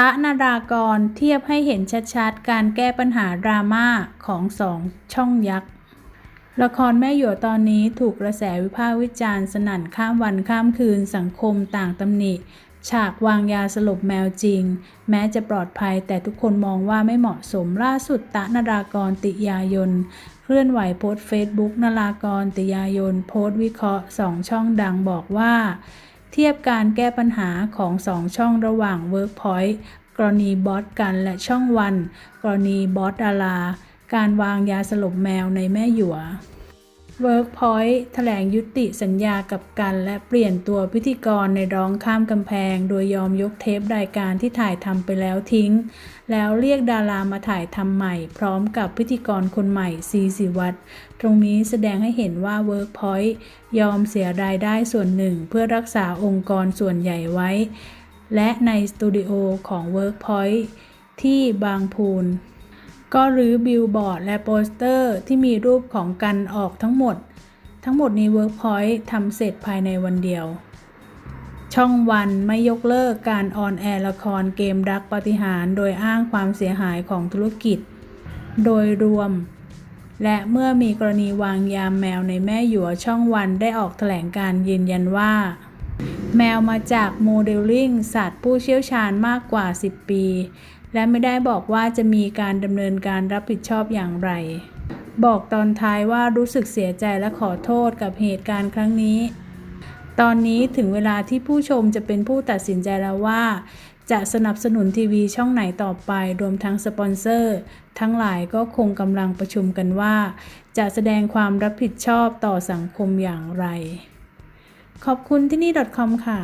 ตะนารากรเทียบให้เห็นชัดๆ การแก้ปัญหาดราม่าของสองช่องยักษ์ ละครแม่หยวตอนนี้ถูกกระแสวิพากษ์วิจารณ์สนั่นข้ามวันข้ามคืนสังคมต่างตำหนิ ฉากวางยาสลบแมวจริง แม้จะปลอดภัยแต่ทุกคนมองว่าไม่เหมาะสมล่าสุดตะนารากรติยายนเคลื่อนไหวโพสต์เฟซบุ๊กนารากรติยายนโพสต์วิเคราะห์สองช่องดังบอกว่า เทียบการแก้ปัญหาของสองช่องระหว่าง Workpoint กรณีบอสกันและช่องวัน กรณีบอสดารา การวางยาสลบแมวในแม่หยว Workpoint แถลงยุติสัญญากับกัน และเปลี่ยนตัวพิธีกรในร้องข้ามกำแพง โดยยอมยกเทปรายการที่ถ่ายทำไปแล้วทิ้ง แล้วเรียกดารามาถ่ายทำใหม่ พร้อมกับพิธีกรคนใหม่ซีสิวัตรตรงนี้แสดงให้เห็นว่า Workpoint ยอมเสียรายได้ส่วนหนึ่ง เพื่อรักษาองค์กรส่วนใหญ่ไว้ และในสตูดิโอของ Workpoint ที่บางพูน ก็รื้อบิลบอร์ดและโปสเตอร์ที่มีรูปของกันออกทั้งหมด ทั้งหมดนี้ Workpoint ทำเสร็จภายในวันเดียว ช่องวันไม่ยกเลิกการออนแอร์ละครเกมรักปฏิหารโดยอ้างความเสียหายของธุรกิจ โดยรวม และเมื่อมีกรณีวางยามแมวในแม่หยวช่องวันได้ออกแถลงการ์ยืนยันว่า แมวมาจากโมเดลลิ่งสัตว์ผู้เชี่ยวชาญมากกว่า 10 ปี และไม่ได้บอกว่าจะมีการดำเนินการรับผิดชอบอย่างไร บอกตอนท้ายว่ารู้สึกเสียใจและขอโทษกับเหตุการณ์ครั้งนี้ ตอนนี้ถึงเวลาที่ผู้ชมจะเป็นผู้ตัดสินใจแล้วว่า จะสนับสนุนทีวีช่องไหนต่อไป รวมทั้งสปอนเซอร์ ทั้งหลายก็คงกำลังประชุมกันว่า จะแสดงความรับผิดชอบต่อสังคมอย่างไร ขอบคุณที่นี่ .com ค่ะ